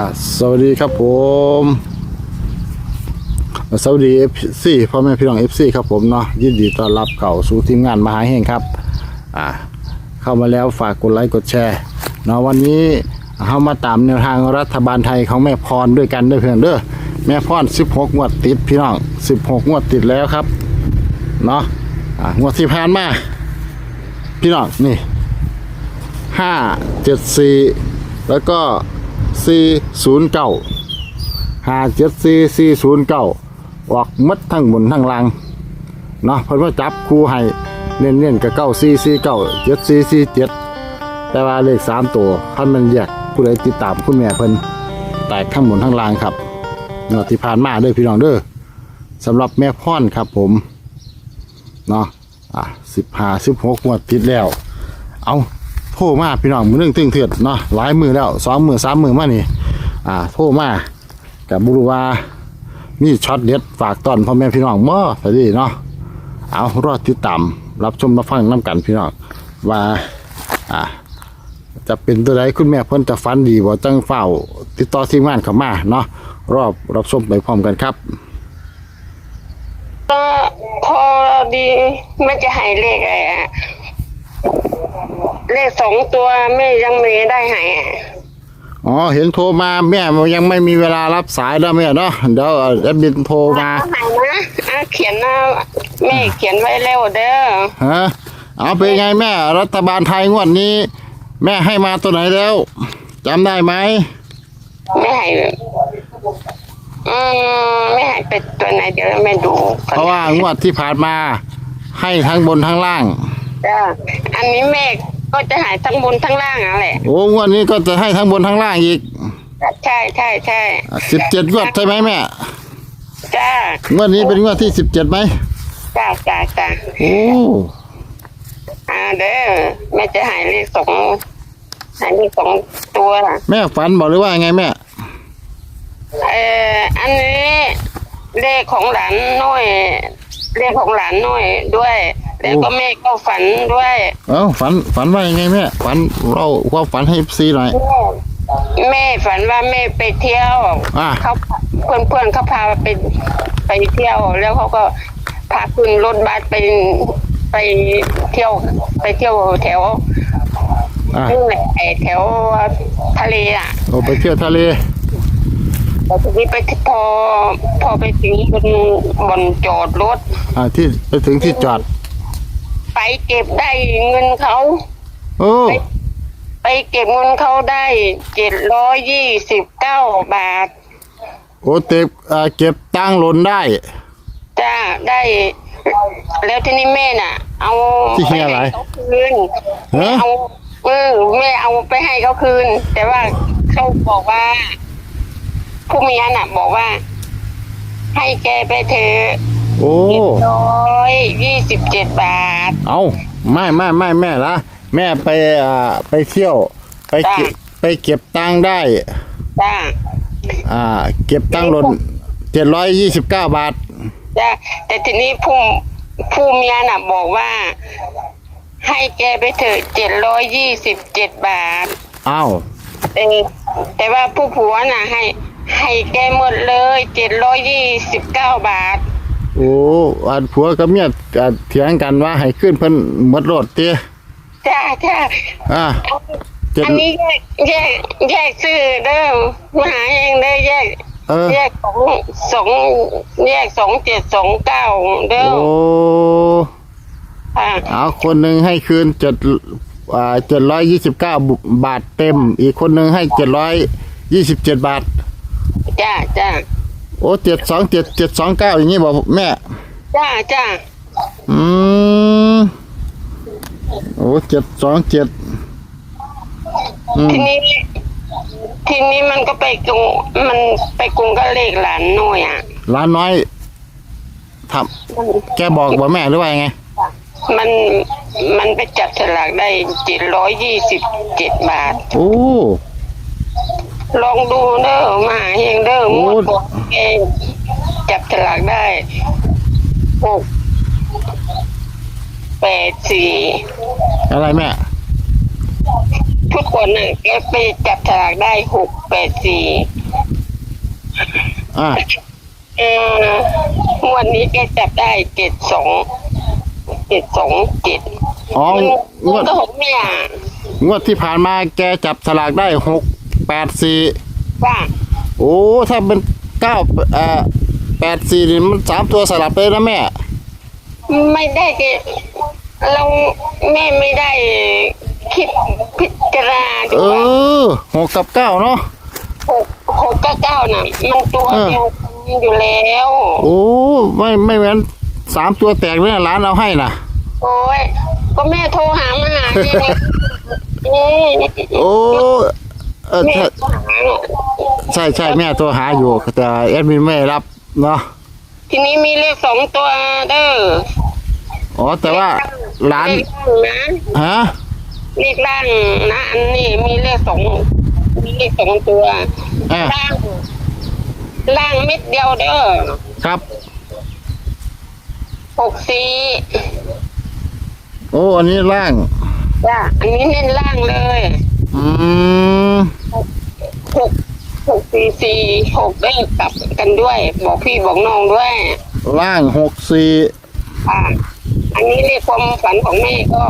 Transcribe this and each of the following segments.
อ่าสวัสดีครับผมสวัสดีเอฟซีพ่อแม่พี่น้องเอฟซีครับผมเนาะยินดีต้อนรับเข้าสู่ทีมงานมหาแห่งครับอ่าเข้ามาแล้วฝากกดไลค์กดแชร์เนาะวันนี้เข้ามาตามแนวทางรัฐบาลไทยของแม่พรด้วยกันด้อเพื่อนเด้อแม่พร16 งวดติดพี่น้อง 16 งวดติดแล้วครับเนาะอ่างวดที่ผ่านมาพี่น้องนี่ห้าเจ็ดสี่แล้วก็ สี่ศูนย์เก้าห้าเจ็ดสี่สี่ศูนย์เก้าออกมัดทั้งบนทั้งล่างเนาะเพิ่นว่าจับคู่ให้เน้นๆกับเก้าสี่สี่เก้าเจ็ดสี่สี่เจ็ดแต่ว่าเลขสามตัวท่านมันแยกผู้ใดติดตามคุณแม่เพิ่นแตกทั้งบนทั้งล่างครับเนาะที่ผ่านมาเด้อพี่น้องเด้อสำหรับแม่พ่อนครับผมเนาะอะสิบห้าสิบหกงวดติดแล้ว เอา โทรมาพี่น้องมือหนึ่งตึงเถือดเนาะหลายมือแล้วสองมือสามมือมานี่อ่าโทรมากับบุรุว่ามีช็อตเด็ดฝากตอนพ่อแม่พี่น้องเม่สวัสดีเนาะเอารอดติดตามรับชมรับฟังน้ำกันพี่น้องว่าอ่าจะเป็นตัวใดคุณแม่เพิ่นจะฟันดีบ่จังเฝ้า ติดต่อทีมงานเข้ามาเนาะรอบรับชมไปพร้อมกันครับก็พอดีไม่จะให้เลขอะไรอะ เลขสองตัวแม่ยังไม่ได้ให้อะอ๋อเห็นโทรมาแม่ยังไม่มีเวลารับสายแล้วแม่เนาะเดี๋ยวแอดมินโทรมาให้นะอะเขียนนะแม่เขียนไว้เร็วเด้อฮะเอาเป็นไงแม่ รัฐบาลไทยงวดนี้ แม่ให้มาตัวไหนแล้วจำได้ไหมไม่ให้อืมไม่ให้เป็นตัวไหนเดี๋ยวแม่ดูก่อนเพราะว่างวดที่ผ่านมา ให้ทั้งบนทั้งล่างจ้ะอันนี้แม่ ก็จะใหายทั้งบนทั้งล่างอะแหละ โอ้งวดนี้ก็จะให้ทั้งบนทั้งล่างอีกใช่ใช่ใช่สิบเจ็ดงวดใช่ไหมแม่จ้างวดนี้เป็นงวดที่สิบเจ็ดไหมจ้าจ้าจ้าโอ้อ่าเด้อแม่จะใหายเลขสองใหายเลขสองตัวแม่ฝันบอกหรือว่าไงแม่เอ่ออันนี้เลขของหลานน้อยเลขของหลานน้อยด้วย แล้วก็แม่ก็ฝันด้วยเอ้าฝันฝันว่ายังไงแม่ฝันเราความฝันให้ซีหน่อยแม่ฝันว่าแม่ไปเที่ยวอ่าเขาเพื่อนเพื่อนๆเขาพาไปไปเที่ยว แล้วเขาก็พาขึ้นรถบัสไปไปเที่ยวไปเที่ยวแถวอะนู่นแหละไอ้แถวทะเลอะเราไปเที่ยวทะเลแต่ทีนี้ไปที่พอพอไปถึงบนบนจอดรถ อ่าที่ไปถึงที่จอด ไปเก็บได้เงินเขา โอ้ไปเก็บเงินเขาได้เจ็ดร้อยยี่สิบเก้าบาท โอ้เต็บอ่าเก็บตังค์หล่นได้ จ้าได้ แล้วทีนี้แม่น่ะ เอาที่ไปเฮียอะไรให้เขาคืนฮะ เอาเออแม่เอาไปให้เขาคืน แต่ว่าเขาบอกว่า ผู้เมียน่ะ บอกว่า ให้แกไปเถอะ โอ้ร้อยยี่สิบเจ็ดบาท เอาไม่ไม่ไม่แม่ละแม่ไปอ่าไปเที่ยว ไปเก็บจ้ะไปเก็บตังค์ได้ จ้า อ่า เก็บตังค์หล่นเจ็ดร้อยยี่สิบเก้าบาท จ้า แต่ทีนี้ผู้ผู้เมียน่ะบอกว่า ให้แกไปเถอะเจ็ดร้อยยี่สิบเจ็ดบาทอ้าวเออแต่ว่าผู้ผัวน่ะให้ ให้แกหมดเลยเจ็ดร้อยยี่สิบเก้าบาท โอ้อันผัวกับเมียอ่าเถียงกันว่าให้ขึ้นเพิ่นหมดรถเตี้ยจ้าจ้าอ่าเจ็ดอันนี้แยกแยกแยกซื้อเด้อมาหาเองเด้อแยก เออ แยกสองสองแยกสองเจ็ดสองเก้าเด้อโอ้อ่าเอาคนหนึ่งให้คืนเจ็ดอ่าเจ็ดร้อยยี่สิบเก้าบาทเต็ม อีกคนหนึ่งให้เจ็ดร้อยยี่สิบเจ็ดบาท จ้าจ้า โอ้เจ็ดสองเจ็ดเจ็ดสองเก้าอย่างนี้บอกแม่ จ้าจ้าอืมโอ้เจ็ดสองเจ็ดอืมทีนี้ ทีนี้มันก็ไปกรุงมันไปกรุงก็เลขหลานหน่อยอะร้านน้อยทำแกบอกว่าแม่หรือว่ายังไง มันมันไปจับฉลากได้เจ็ดร้อยยี่สิบเจ็ดบาท โอ้ ลองดูเด้อมาหาเองเด้อโอ้หมดบอกเองจับฉลากได้หกแปดสี่อะไรแม่ผู้ชุดก่อนน่ะแกไปจับฉลากได้หกแปดสี่อ่าเอองวดนี้แกจับได้เจ็ดสองเจ็ดสองเจ็ดอ๋อมันงวดก็หกเนี่ยงวดที่ผ่านมาแกจับสลากได้หก แปดสี่ว่าโอ้ถ้าเป็นเก้าเอ่อแปดสี่นี่มันสามตัวสลับเลยนะแม่ ไม่ได้แกเราแม่ไม่ได้คิดพิจารณาดูเอว่าอหกกับเก้าเนาะ หกหกกับเก้าน่ะ มันตัวเออ เดียวกันอยู่แล้วโอ้ไม่ไม่เหมือนสามตัวแตกเลยนะร้านเอาให้น่ะโอ้ยก็แม่โทรหามาหาเองอืมโอ้ เออแม่ใช่โทรหาน่ะใช่ใช่แม่ตัวหาอยู่แต่แอดมินไม่รับเนาะทีนี้มีเลขสองตัวเด้ออ๋อแต่ว่าร้านเลขล่างนะฮะเลขล่างนะอันนี้มีเลขสองมีเลขสองตัวอะล่างล่างเม็ดเดียวเด้อครับหกสี่โอ้อันนี้ล่างจ้ะอันนี้เน้นล่างเลย อืมหกหกสี่สี่หกได้กลับกันด้วย บอกพี่บอกน้องด้วยล่างหกสี่อ่าอันนี้เรียกความฝันของแม่ก็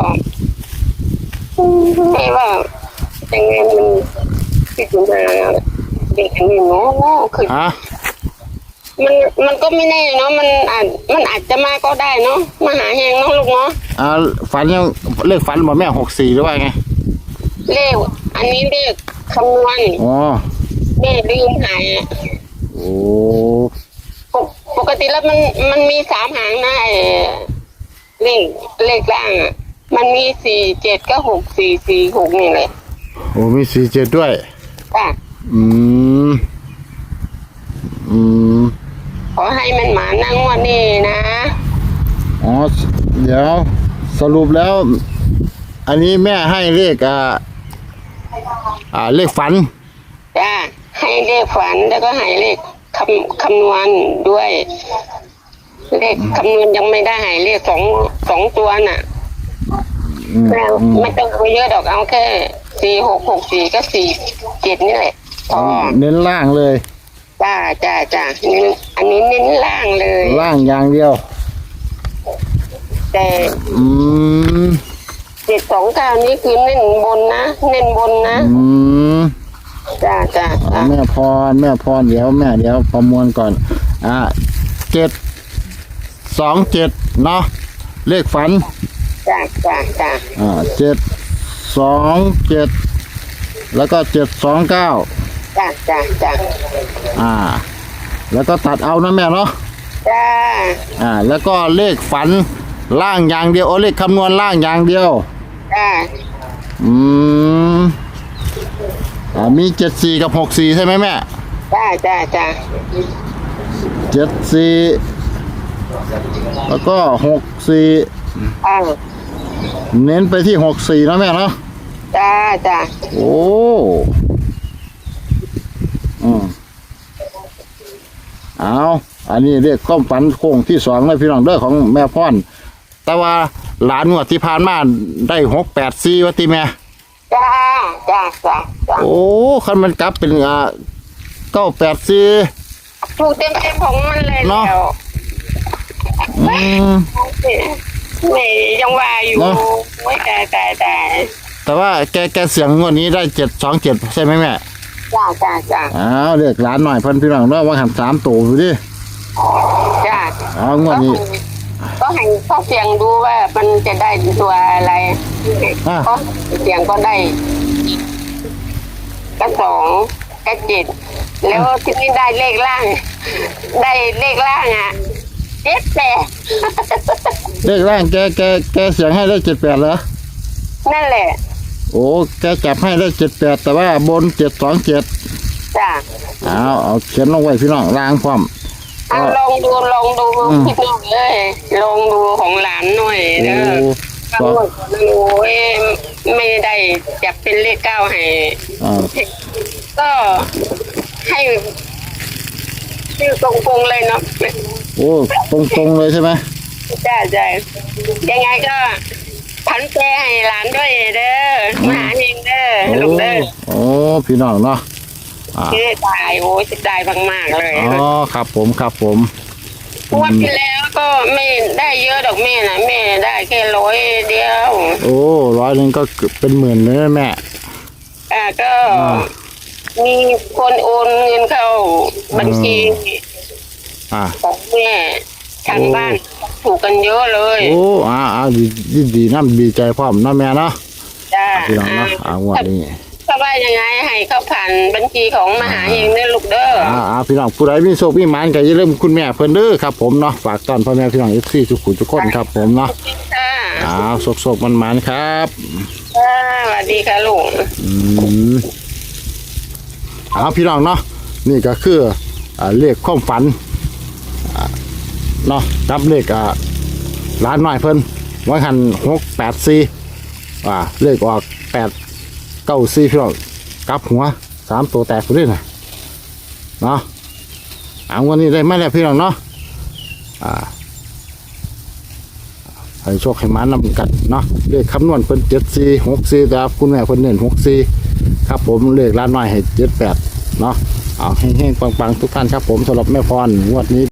แม่ว่ายังไงมันพิจารณาเด็กอันนี้เนาะคือฮะมันมันก็ไม่แน่เนาะมันอาจมันอาจจะมาก็ได้เนาะมาหาแหงเนาะลูกเนาะอ่าฝันยังเลขฝันบอกแม่หกสี่หรือว่าไง เลขอันนี้เลขคำนวณอ๋อแม่ลืมหายโอ้ปกปกติแล้วมันมันมีสามหางนะไอ้เลขเลขล่างอะ มันมีสี่เจ็ดก็หกสี่สี่หกนี่เลยโอ้มีสี่เจ็ดด้วย จ้ะอืม อืม ขอให้มันหมานั่งวันนี้นะ อ๋อ เดี๋ยวสรุปแล้ว อันนี้แม่ให้เลขอ่า อ่าเลขฝัน จ้ะให้เลขฝันแล้วก็ให้เลขคำคำนวณด้วย เลขคำนวณยังไม่ได้ให้เลขสองสองตัวน่ะอืมไม่เอาอืมไม่ต้องเอาเยอะดอกเอาแค่สี่หกหกสี่ก็สี่เจ็ดนี่แหละพอเน้นล่างเลย จ้าจ้าจ้าเน้นอันนี้เน้นล่างเลย ล่างอย่างเดียว แต่ อืม เจ็ดสองเก้านี้คือเน้นบนนะเน้นบนนะอืมจ้าจ้าจ้าแม่พรแม่พรเดี๋ยวแม่เดี๋ยวประมวลก่อน อ่าเจ็ดสองเจ็ดเนาะเลขฝัน จ้าจ้าจ้าอ่าเจ็ดสองเจ็ดแล้วก็เจ็ดสองเก้าจ้าจ้าจ้าอ่า แล้วก็ตัดเอานะแม่เนาะจ้าอ่า แล้วก็เลขฝันล่างอย่างเดียวโอเลขคำนวณล่างอย่างเดียว จ้าอืมอ่ามีเจ็ดสี่กับหกสี่ใช่ไหมแม่จ้าจ้าจ้าเจ็ดสี่แล้วก็หกสี่อ่าเน้นไปที่หกสี่นะแม่เนาะจ้าจ้าโอ้อืมเอาอันนี้เรียกความฝันโค้งที่สองเลยพี่น้องเด้อของแม่พ่อนแต่ว่า หลานงวดที่ผ่านมาได้หกแปดสี่วัติแม่ จ้าจ้าจ้าจ้าโอ้คันมันกลับเป็นอ่าเก้าแปดสี่ ถูกเต็มเต็มๆของมันเลยเนาะแล้วอืมไม่ยังว่าอยู่เนาะไม่ตายตายตายแต่ว่าแกแกเสียงงวดนี้ได้เจ็ดสองเจ็ดใช่ไหมแม่ จ้าจ้าจ้าอ้าวเรียกหลานหน่อยเพิ่นพี่น้องเนาะว่าหันสามตัวดูดิจ้าเอางวดนี้ ก็ให้เขาเสียงดูว่ามันจะได้ตัวอะไรอะก็เสียงก็ได้ก็สองก็เจ็ดแล้วที่นี่ได้เลขล่าง ได้เลขล่างอะเจ็ดแปด เลขแรกแกแกแกเสียงให้ได้เจ็ดแปดเหรอนั่นแหละโอ้แกจับให้ได้เจ็ดแปดแต่ว่าบนเจ็ดสองเจ็ดจ้าเอาเอาเขียนลงไว้พี่น้องล้างพร้อม เอาลองดูลองดูอืมพี่น้องเลยลองดูของหลานหน่อยโอ้เด้อก็กำหนดดูเอ้ยไม่ได้จับเป็นเลขเก้าให้อ่าก็ให้ชื่อตรงๆเลยเนาะโอ้ตรงตรงๆเลยใช่ไหมจ้าจ้ายังไงก็พันแจให้หลานด้วยเด้อมาหาเองเด้อโอ้ลูพี่น้องเนาะ อ่าที่ได้ตายโอ้ยจะตายมากๆเลยอ๋อครับผมครับผมงวดที่แล้วก็ไม่ได้เยอะดอกแม่นะแม่ได้แค่ร้อยเดียว โอ้ร้อยหนึ่งก็เป็นหมื่นเลยนะแม่อ่าก็อ่ามีคนโอนเงินเข้าบัญชีอ่าของแม่ทางโอ้บ้านถูกกันเยอะเลย โอ้อ่าอ่าดีดีดีน้ำดีใจพร้อมเนาะแม่เนาะจ้าพี่น้องเนาะอ่างวดนี้ ถ้าว่ายังไงให้เขาผ่านบัญชีของมหาเฮงเด้อลูกเด้ออ่าอ่าพี่น้องผู้ใดมีโชคมีหมานก็อย่าลืมคุณแม่เพิ่นเด้อครับผมเนาะฝากตอนพ่อแม่พี่น้อง FC ทุกคนทุกคนครับผมเนาะค่ะอ่าโชคๆมันมันๆครับค่ะสวัสดีค่ะลุงอืมเอาพี่น้องเนาะนี่ก็คืออ่าเลขความฝันอ่าเนาะรับเลขอ่าร้านหน่อยเพิ่นวันหันหกแปดสี่อ่าเลขออกแปด เก้าสี่พี่น้องกลับหัวสามตัวแตกไปด้วยนะเนาะเอาวันนี้ได้ไหมแล้วพี่น้องเนาะอ่าให้โชคให้มานำกันเนาะเลขคำนวณเพิ่นเจ็ดสี่หกสี่แต่ว่าคุณแม่เพิ่นเน้นหกสี่ครับผมเลขร้านน้อยให้เจ็ดแปดเนาะเอาเฮงๆปังๆ ทุกท่านครับผมสำหรับแม่พรงวดนี้